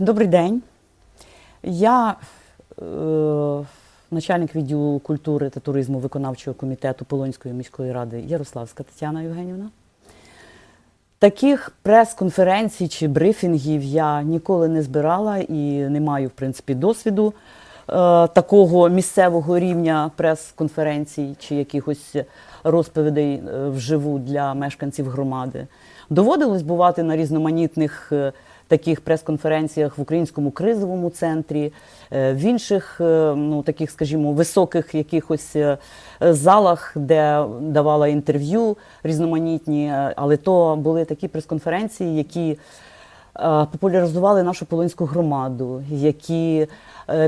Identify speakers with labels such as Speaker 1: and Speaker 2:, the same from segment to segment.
Speaker 1: Добрий день. Я е, начальник відділу культури та туризму виконавчого комітету Полонської міської ради Ярославська Тетяна Євгенівна. Таких прес-конференцій чи брифінгів я ніколи не збирала і не маю, в принципі, досвіду е, такого місцевого рівня прес-конференцій чи якихось розповідей е, вживу для мешканців громади. Доводилось бувати на різноманітних е, таких прес-конференціях в українському кризовому центрі, е, в інших, е, ну таких, скажімо, високих якихось е, залах, де давала інтерв'ю різноманітні, але то були такі прес-конференції, які популяризували нашу полонську громаду, які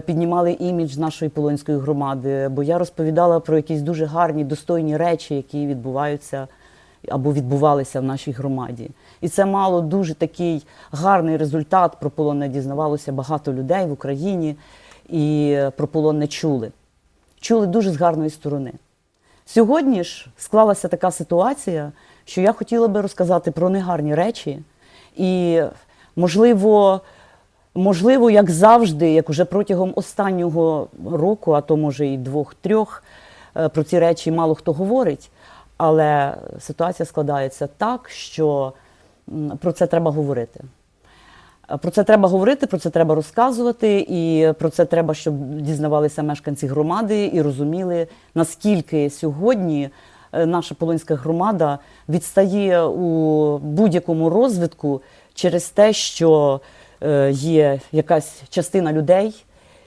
Speaker 1: піднімали імідж нашої полонської громади. Бо я розповідала про якісь дуже гарні, достойні речі, які відбуваються або відбувалися в нашій громаді. І це мало дуже такий гарний результат. Про полон дізнавалося багато людей в Україні, і про полон не чули. Чули дуже з гарної сторони. Сьогодні ж склалася така ситуація, що я хотіла би розказати про негарні речі, і, можливо, можливо, як завжди, як уже протягом останнього року, а то може і двох-трьох, е, про ці речі мало хто говорить. Але ситуація складається так, що про це треба говорити. Про це треба говорити, про це треба розказувати, і про це треба, щоб дізнавалися мешканці громади і розуміли, наскільки сьогодні е, наша полонська громада відстає у будь-якому розвитку через те, що е, є якась частина людей,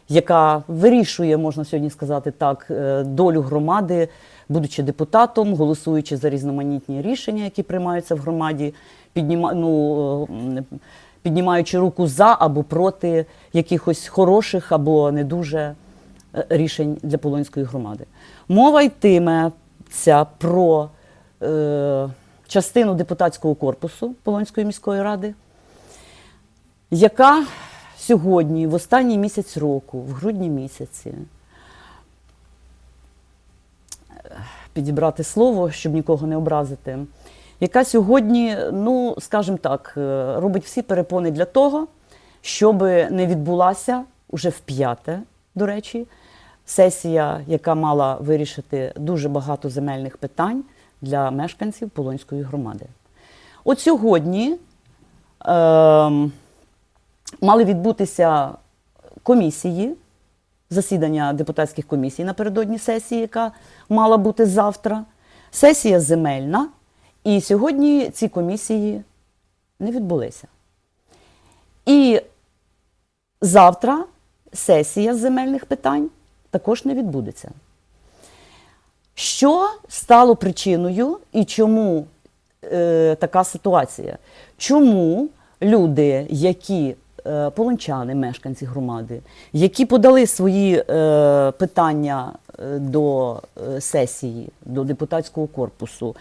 Speaker 1: яка вирішує, можна сьогодні сказати так, е, долю громади, будучи депутатом, голосуючи за різноманітні рішення, які приймаються в громаді, підніма, ну, е, піднімаючи руку за або проти якихось хороших або не дуже е, рішень для Полонської громади. Мова йтиметься про е, частину депутатського корпусу Полонської міської ради, яка сьогодні, в останній місяць року, в грудні місяці, підібрати слово, щоб нікого не образити, яка сьогодні, ну скажімо так, е, робить всі перепони для того, щоб не відбулася уже в п'яте, до речі, сесія, яка мала вирішити дуже багато земельних питань для мешканців Полонської громади. От сьогодні. Ем, мали відбутися комісії, засідання депутатських комісій напередодні сесії, яка мала бути завтра. Сесія земельна, і сьогодні ці комісії не відбулися. І завтра сесія земельних питань також не відбудеться. Що стало причиною і чому е, така ситуація? Чому люди, які полончани, мешканці громади, які подали свої е, питання е, до е, сесії, до депутатського корпусу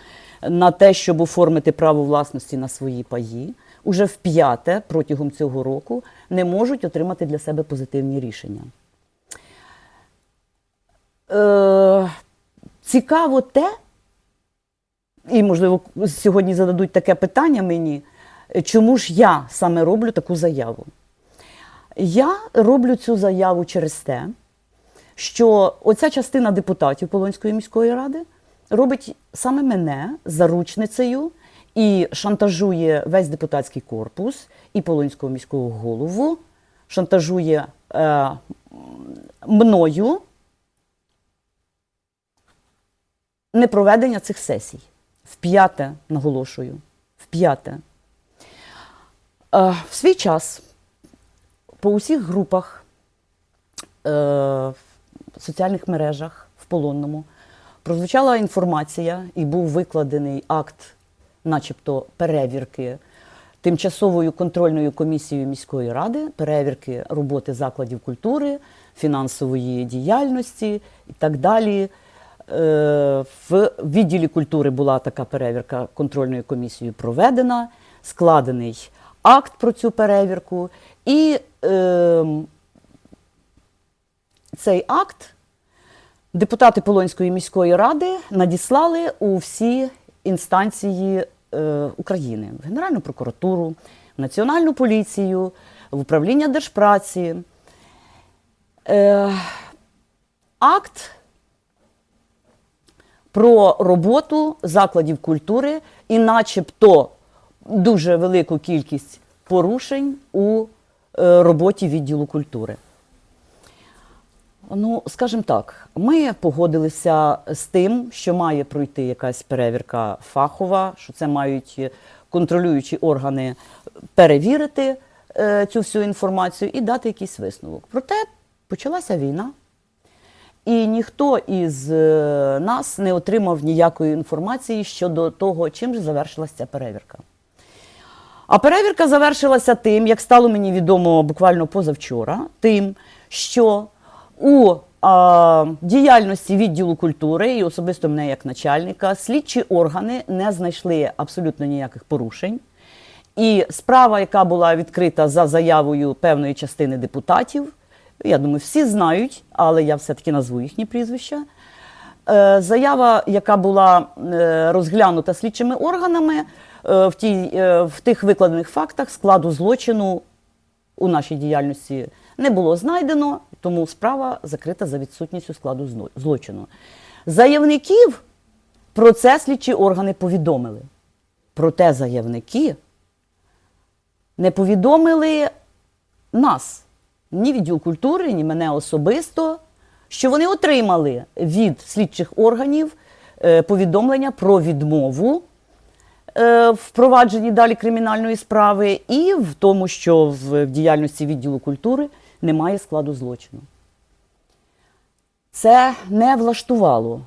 Speaker 1: на те, щоб оформити право власності на свої паї, уже в п'яте протягом цього року не можуть отримати для себе позитивні рішення. Е, цікаво те, і, можливо, сьогодні зададуть таке питання мені, чому ж я саме роблю таку заяву? Я роблю цю заяву через те, що оця частина депутатів Полонської міської ради робить саме мене заручницею і шантажує весь депутатський корпус і Полонського міського голову, шантажує е, мною непроведення цих сесій. В п'яте, наголошую, в п'яте. Е, В свій час по усіх групах е, в соціальних мережах в полонному прозвучала інформація і був викладений акт, начебто, перевірки тимчасовою контрольною комісією міської ради, перевірки роботи закладів культури, фінансової діяльності і так далі. Е, В відділі культури була така перевірка контрольною комісією проведена, складений акт про цю перевірку, і е, цей акт депутати Полонської міської ради надіслали у всі інстанції е, України: в Генеральну прокуратуру, в Національну поліцію, в управління держпраці. Е, акт про роботу закладів культури і начебто дуже велику кількість порушень у е, роботі відділу культури. Ну, скажімо так, ми погодилися з тим, що має пройти якась перевірка фахова, що це мають контролюючі органи перевірити е, цю всю інформацію і дати якийсь висновок. Проте почалася війна, і ніхто із е, нас не отримав ніякої інформації щодо того, чим же завершилася ця перевірка. А перевірка завершилася тим, як стало мені відомо буквально позавчора, тим, що у а, діяльності відділу культури і особисто мене як начальника слідчі органи не знайшли абсолютно ніяких порушень. І справа, яка була відкрита за заявою певної частини депутатів, я думаю, всі знають, але я все-таки назву їхні прізвища. Е, Заява, яка була е, розглянута слідчими органами, в, тій, е, в тих викладених фактах складу злочину у нашій діяльності не було знайдено, тому справа закрита за відсутністю складу злочину. Заявників про це слідчі органи повідомили. Проте заявники не повідомили нас, ні відділ культури, ні мене особисто, що вони отримали від слідчих органів е, повідомлення про відмову е, в провадженні далі кримінальної справи і в тому, що в діяльності відділу культури немає складу злочину. Це не влаштувало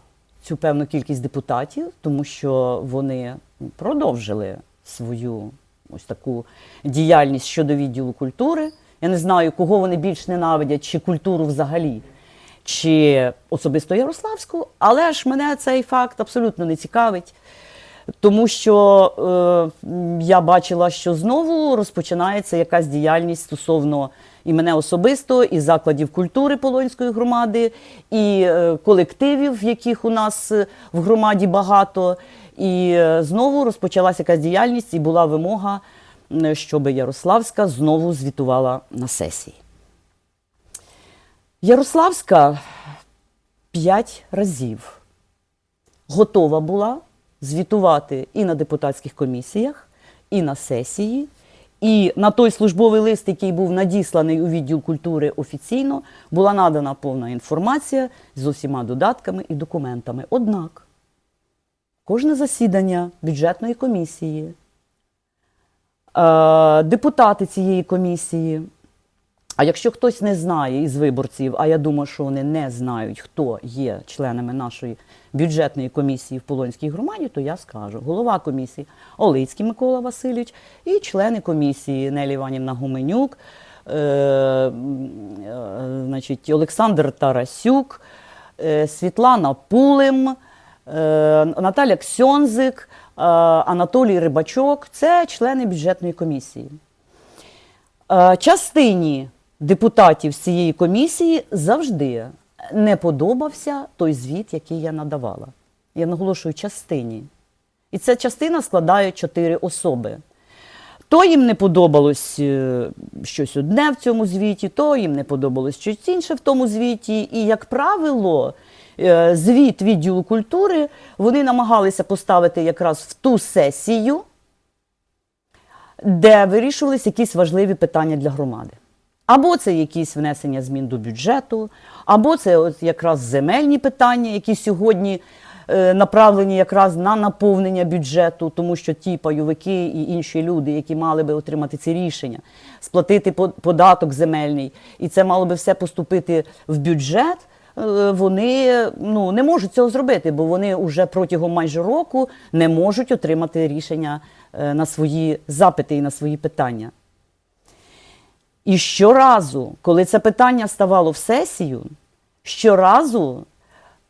Speaker 1: цю певну кількість депутатів, тому що вони продовжили свою ось таку діяльність щодо відділу культури. Я не знаю, кого вони більш ненавидять, чи культуру взагалі, чи особисто Ярославську, але ж мене цей факт абсолютно не цікавить. Тому що е, я бачила, що знову розпочинається якась діяльність стосовно і мене особисто, і закладів культури Полонської громади, і е, колективів, яких у нас е, в громаді багато. І е, знову розпочалася якась діяльність, і була вимога, щоб Ярославська знову звітувала на сесії. Ярославська п'ять разів готова була звітувати і на депутатських комісіях, і на сесії. І на той службовий лист, який був надісланий у відділ культури офіційно, була надана повна інформація з усіма додатками і документами. Однак кожне засідання бюджетної комісії, е, депутати цієї комісії, а якщо хтось не знає із виборців, а я думаю, що вони не знають, хто є членами нашої бюджетної комісії в Полонській громаді, то я скажу. Голова комісії Олицький Микола Васильович і члени комісії Нелі Іванівна Гуменюк, е, е, значить, Олександр Тарасюк, е, Світлана Пулим, е, Наталя Ксьонзик, е, Анатолій Рибачок це члени бюджетної комісії. Е, Частині депутатів з цієї комісії завжди не подобався той звіт, який я надавала. Я наголошую частині. І ця частина складає чотири особи. То їм не подобалось е, щось одне в цьому звіті, то їм не подобалось щось інше в тому звіті. І, як правило, е, звіт відділу культури вони намагалися поставити якраз в ту сесію, де вирішувалися якісь важливі питання для громади. Або це якісь внесення змін до бюджету, або це от якраз земельні питання, які сьогодні е, направлені якраз на наповнення бюджету, тому що ті пайовики і інші люди, які мали би отримати ці рішення, сплатити по- податок земельний, і це мало би все поступити в бюджет. е, Вони ну, не можуть цього зробити, бо вони вже протягом майже року не можуть отримати рішення е, на свої запити і на свої питання. І щоразу, коли це питання ставало в сесію, щоразу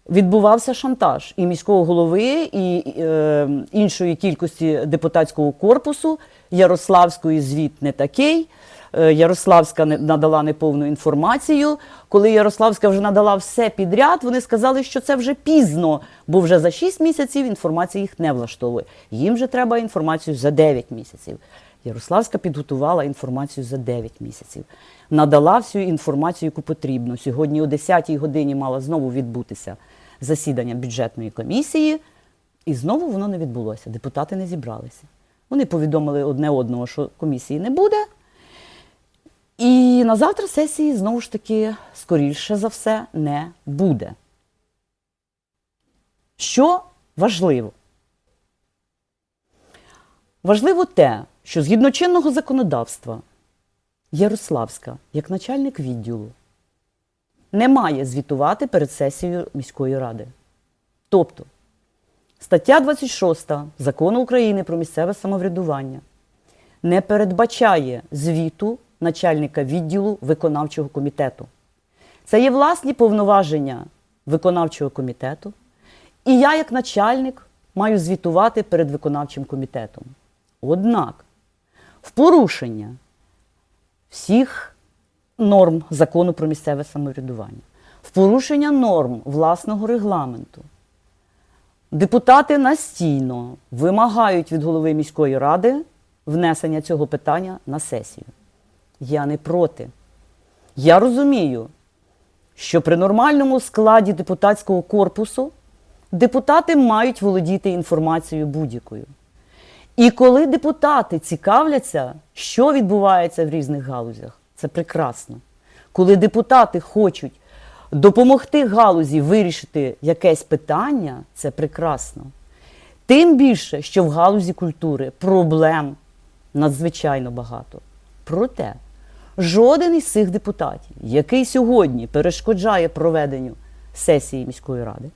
Speaker 1: відбувався шантаж і міського голови, і е, іншої кількості депутатського корпусу. Ярославської звіт не такий. Е, Ярославська не- надала неповну інформацію. Коли Ярославська вже надала все підряд, вони сказали, що це вже пізно, бо вже за 6 місяців інформація їх не влаштовує. Їм же треба інформацію за 9 місяців. Ярославська підготувала інформацію за 9 місяців, надала всю інформацію, яку потрібно. Сьогодні о 10-й годині мало знову відбутися засідання бюджетної комісії, і знову воно не відбулося. Депутати не зібралися. Вони повідомили одне одного, що комісії не буде. І на завтра сесії знову ж таки, скоріше за все, не буде. Що важливо? Важливо те, що згідно чинного законодавства Ярославська, як начальник відділу, не має звітувати перед сесією міської ради. Тобто, стаття 26 закону України про місцеве самоврядування не передбачає звіту начальника відділу виконавчого комітету. Це є власні повноваження виконавчого комітету, і я, як начальник, маю звітувати перед виконавчим комітетом. Однак, в порушення всіх норм закону про місцеве самоврядування, в порушення норм власного регламенту, депутати настійно вимагають від голови міської ради внесення цього питання на сесію. Я не проти. Я розумію, що при нормальному складі депутатського корпусу депутати мають володіти інформацією будь-якою. І коли депутати цікавляться, що відбувається в різних галузях, це прекрасно. Коли депутати хочуть допомогти галузі вирішити якесь питання, це прекрасно. Тим більше, що в галузі культури проблем надзвичайно багато. Проте жоден із цих депутатів, який сьогодні перешкоджає проведенню сесії міської ради,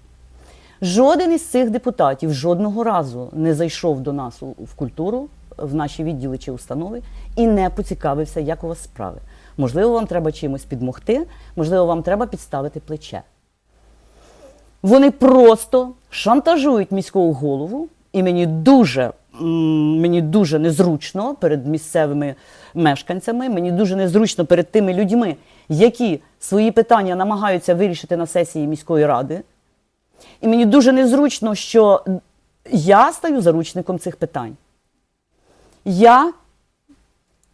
Speaker 1: жоден із цих депутатів жодного разу не зайшов до нас в культуру, в наші відділи чи установи і не поцікавився, як у вас справи. Можливо, вам треба чимось підмогти, можливо, вам треба підставити плече. Вони просто шантажують міського голову, і мені дуже, мені дуже незручно перед місцевими мешканцями, мені дуже незручно перед тими людьми, які свої питання намагаються вирішити на сесії міської ради. І мені дуже незручно, що я стаю заручником цих питань. Я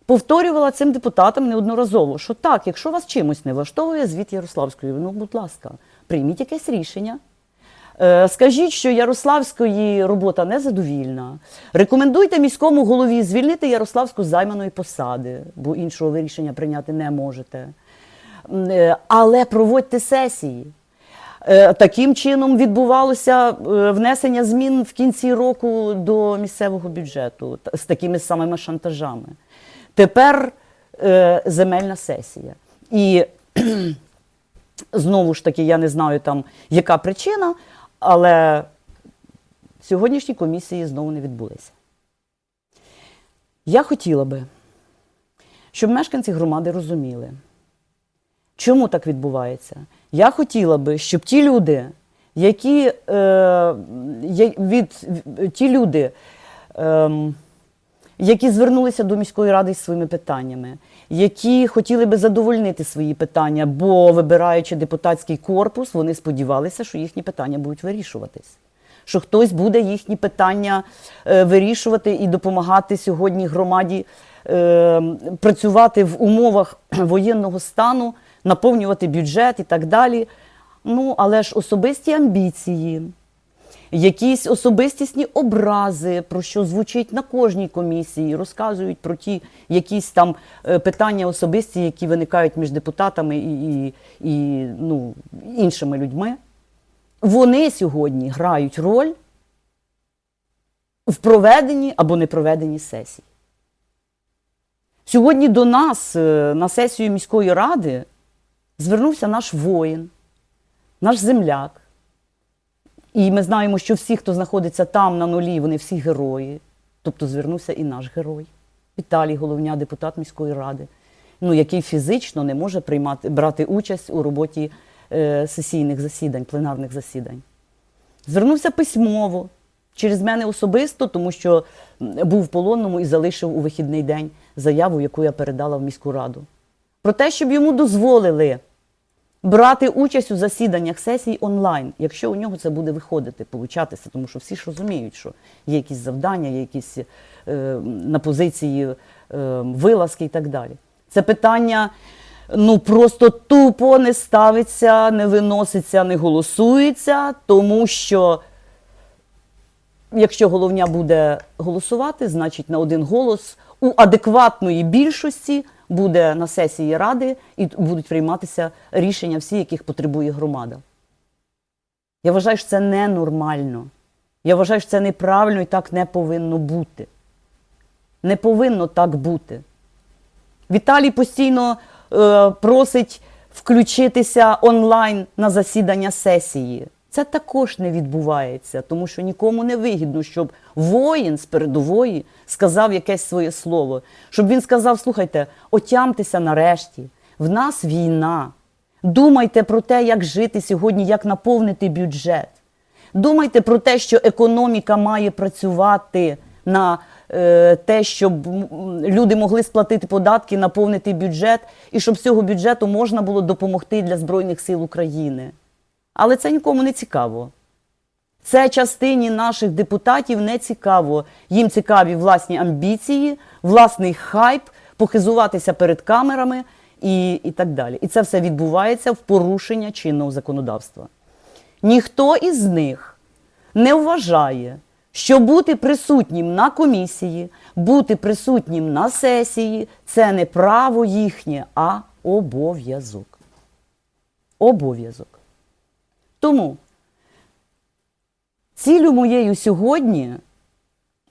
Speaker 1: повторювала цим депутатам неодноразово, що так, якщо вас чимось не влаштовує звіт Ярославської, ну, будь ласка, прийміть якесь рішення. Е, Скажіть, що Ярославської робота незадовільна. Рекомендуйте міському голові звільнити Ярославську з займаної посади, бо іншого ви рішення прийняти не можете. Е, Але проводьте сесії. Е, Таким чином відбувалося е, внесення змін в кінці року до місцевого бюджету з такими самими шантажами. Тепер е, земельна сесія. І знову ж таки, я не знаю там, яка причина, але сьогоднішні комісії знову не відбулися. Я хотіла би, щоб мешканці громади розуміли, чому так відбувається. Я хотіла би, щоб ті люди, які е, від, ті люди, ем, які звернулися до міської ради з своїми питаннями, які хотіли би задовольнити свої питання, бо вибираючи депутатський корпус, вони сподівалися, що їхні питання будуть вирішуватись. Що хтось буде їхні питання е, вирішувати і допомагати сьогодні громаді е, працювати в умовах воєнного стану, наповнювати бюджет і так далі. Ну, але ж особисті амбіції, якісь особистісні образи, про що звучить на кожній комісії, розказують про ті якісь там е, питання особисті, які виникають між депутатами і, і, і ну, іншими людьми. Вони сьогодні грають роль в проведенні або не проведенні сесій. Сьогодні до нас е, на сесію міської ради звернувся наш воїн, наш земляк. І ми знаємо, що всі, хто знаходиться там на нулі, вони всі герої. Тобто звернувся і наш герой, Віталій Головня, депутат міської ради, ну, який фізично не може приймати, брати участь у роботі е, сесійних засідань, пленарних засідань. Звернувся письмово через мене особисто, тому що був в полонному і залишив у вихідний день заяву, яку я передала в міську раду. Про те, щоб йому дозволили брати участь у засіданнях сесій онлайн, якщо у нього це буде виходити, получатися, тому що всі ж розуміють, що є якісь завдання, є якісь е, на позиції е, вилазки і так далі. Це питання ну просто тупо не ставиться, не виноситься, не голосується, тому що якщо головня буде голосувати, значить на один голос у адекватної більшості буде на сесії ради і будуть прийматися рішення всі, яких потребує громада. Я вважаю, що це ненормально. Я вважаю, що це неправильно і так не повинно бути. Не повинно так бути. Віталій постійно е, просить включитися онлайн на засідання сесії. Це також не відбувається, тому що нікому не вигідно, щоб воїн з передової сказав якесь своє слово. Щоб він сказав: слухайте, отямтеся нарешті, в нас війна. Думайте про те, як жити сьогодні, як наповнити бюджет. Думайте про те, що економіка має працювати на е, те, щоб люди могли сплатити податки, наповнити бюджет, і щоб з цього бюджету можна було допомогти для Збройних сил України. Але це нікому не цікаво. Це частині наших депутатів не цікаво. Їм цікаві власні амбіції, власний хайп, похизуватися перед камерами і, і так далі. І це все відбувається в порушення чинного законодавства. Ніхто із них не вважає, що бути присутнім на комісії, бути присутнім на сесії це не право їхнє, а обов'язок. Обов'язок. Тому цілю моєю сьогодні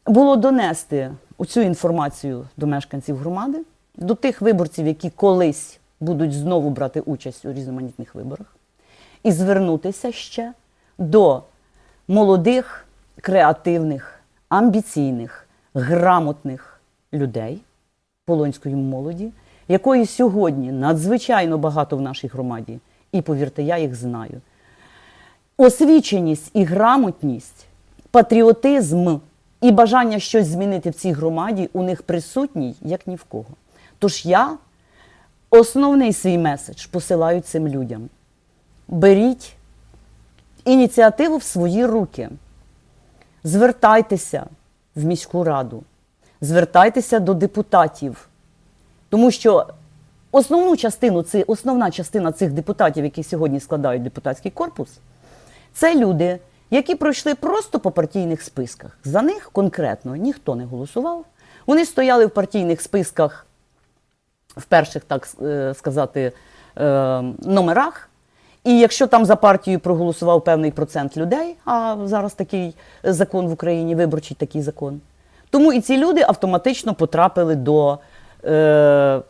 Speaker 1: було донести оцю інформацію до мешканців громади, до тих виборців, які колись будуть знову брати участь у різноманітних виборах, і звернутися ще до молодих, креативних, амбіційних, грамотних людей полонської молоді, якої сьогодні надзвичайно багато в нашій громаді, і повірте, я їх знаю. Освіченість і грамотність, патріотизм і бажання щось змінити в цій громаді у них присутній, як ні в кого. Тож я основний свій меседж посилаю цим людям. Беріть ініціативу в свої руки. Звертайтеся в міську раду, звертайтеся до депутатів, тому що основну частину, це основна частина цих депутатів, які сьогодні складають депутатський корпус, це люди, які пройшли просто по партійних списках. За них конкретно ніхто не голосував. Вони стояли в партійних списках в перших, так е, сказати, е, номерах. І якщо там за партію проголосував певний процент людей, а зараз такий закон в Україні, виборчий такий закон, тому і ці люди автоматично потрапили до е,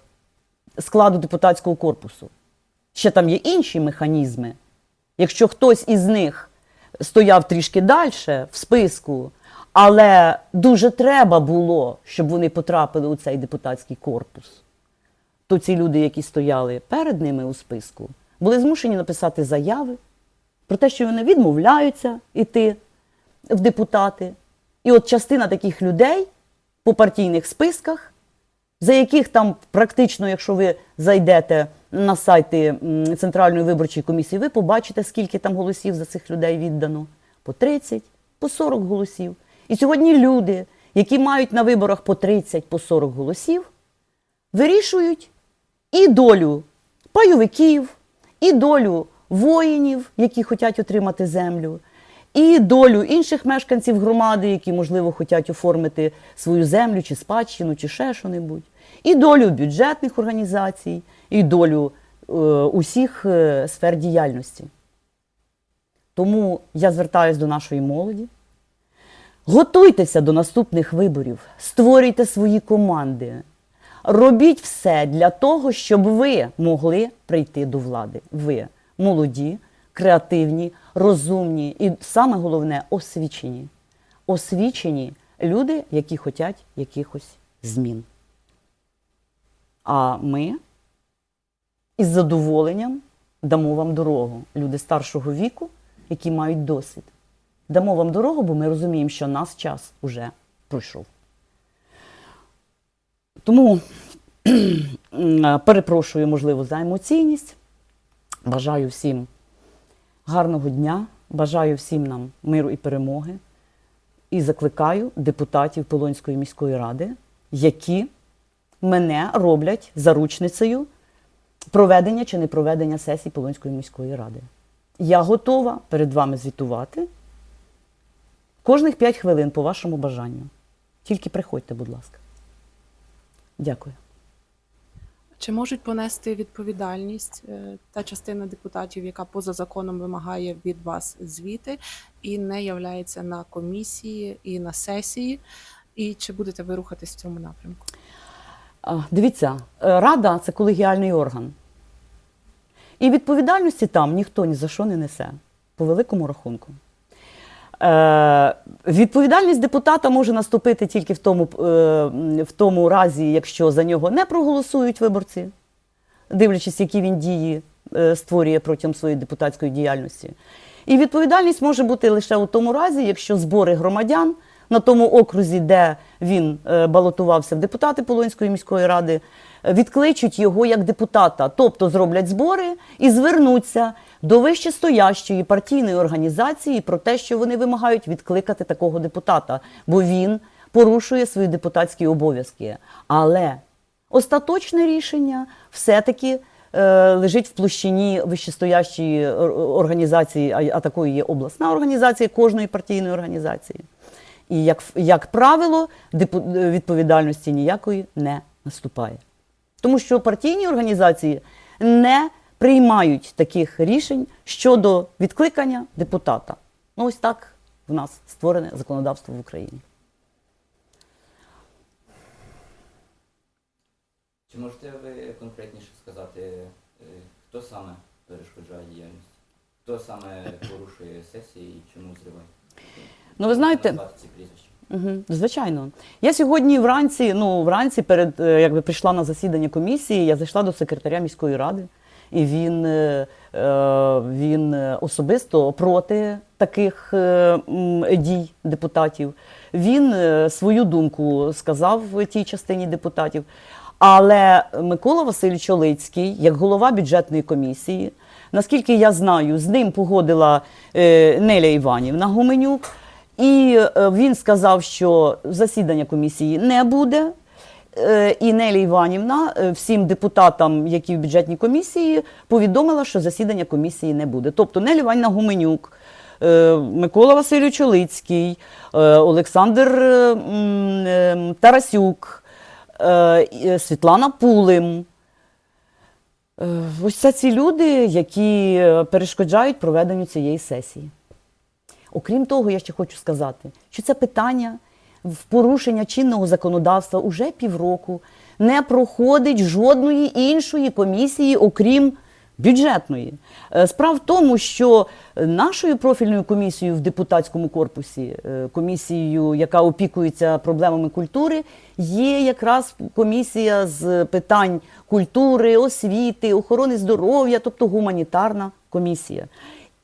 Speaker 1: складу депутатського корпусу. Ще там є інші механізми. Якщо хтось із них стояв трішки далі в списку, але дуже треба було, щоб вони потрапили у цей депутатський корпус, то ці люди, які стояли перед ними у списку, були змушені написати заяви про те, що вони відмовляються йти в депутати. І от частина таких людей по партійних списках, за яких там практично, якщо ви зайдете на сайти Центральної виборчої комісії, ви побачите, скільки там голосів за цих людей віддано. По 30, по 40 голосів. І сьогодні люди, які мають на виборах по 30, по 40 голосів, вирішують і долю пайовиків, і долю воїнів, які хочуть отримати землю, і долю інших мешканців громади, які, можливо, хочуть оформити свою землю чи спадщину, чи ще що-небудь, і долю бюджетних організацій, і долю е, усіх е, сфер діяльності. Тому я звертаюся до нашої молоді. Готуйтеся до наступних виборів, створюйте свої команди. Робіть все для того, щоб ви могли прийти до влади. Ви молоді, креативні, розумні і саме головне освічені. Освічені люди, які хочуть якихось змін. А ми із задоволенням дамо вам дорогу. Люди старшого віку, які мають досвід. Дамо вам дорогу, бо ми розуміємо, що нас час уже пройшов. Тому перепрошую, можливо, за емоційність. Бажаю всім гарного дня, бажаю всім нам миру і перемоги. І закликаю депутатів Полонської міської ради, які мене роблять заручницею проведення чи не проведення сесій Полонської міської ради. Я готова перед вами звітувати кожних 5 хвилин по вашому бажанню. Тільки приходьте, будь ласка. Дякую.
Speaker 2: Чи можуть понести відповідальність е, та частина депутатів, яка поза законом вимагає від вас звіти і не являється на комісії і на сесії? І чи будете ви рухатись в цьому напрямку?
Speaker 1: Дивіться, е, рада це колегіальний орган. І відповідальності там ніхто ні за що не несе, по великому рахунку. Е, відповідальність депутата може наступити тільки в тому, е, в тому разі, якщо за нього не проголосують виборці, дивлячись, які він дії е, створює протягом своєї депутатської діяльності. І відповідальність може бути лише у тому разі, якщо збори громадян на тому окрузі, де він е, балотувався в депутати Полонської міської ради, е, відкличуть його як депутата, тобто зроблять збори і звернуться до вищестоящої партійної організації про те, що вони вимагають відкликати такого депутата, бо він порушує свої депутатські обов'язки. Але остаточне рішення все-таки е, лежить в площині вищестоящої організації, а, а такою є обласна організація кожної партійної організації. І як, як правило, відповідальності ніякої не наступає. Тому що партійні організації не приймають таких рішень щодо відкликання депутата. Ну, ось так в нас створене законодавство в Україні.
Speaker 3: Чи можете ви конкретніше сказати, е, хто саме перешкоджає діяльність? Хто саме порушує сесії і чому зриває?
Speaker 1: Ну, ви знаєте-. Угу, звичайно. Я сьогодні вранці, ну вранці, перед е, якби прийшла на засідання комісії, я зайшла до секретаря міської ради, і він, е, е, він особисто проти таких дій депутатів. Він свою думку сказав в тій частині депутатів. Але Микола Васильович Олицький, як голова бюджетної комісії, наскільки я знаю, з ним погодила Неля Іванівна Гуменюк. І е, він сказав, що засідання комісії не буде. Е, І Нелі Іванівна е, всім депутатам, які в бюджетній комісії, повідомила, що засідання комісії не буде. Тобто Нелі Іванівна Гуменюк, Микола Васильович Олицький, Олександр Тарасюк, Світлана Пулим. Ось це ці люди, які перешкоджають проведенню цієї сесії. Окрім того, я ще хочу сказати, що це питання в порушення чинного законодавства уже півроку не проходить жодної іншої комісії, окрім бюджетної. Е, Справа в тому, що нашою профільною комісією в депутатському корпусі, е, комісією, яка опікується проблемами культури, є якраз комісія з питань культури, освіти, охорони здоров'я, тобто гуманітарна комісія.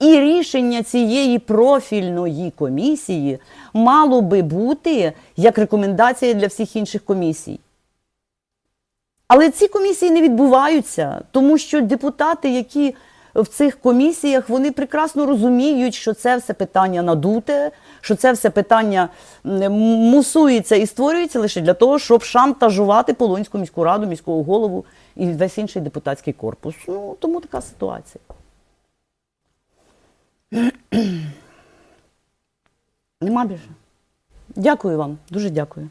Speaker 1: І рішення цієї профільної комісії мало би бути як рекомендація для всіх інших комісій. Але ці комісії не відбуваються, тому що депутати, які в цих комісіях, вони прекрасно розуміють, що це все питання надуте, що це все питання мусується і створюється лише для того, щоб шантажувати Полонську міську раду, міського голову і весь інший депутатський корпус. Ну, тому така ситуація. Нема більше. Дякую вам, дуже дякую.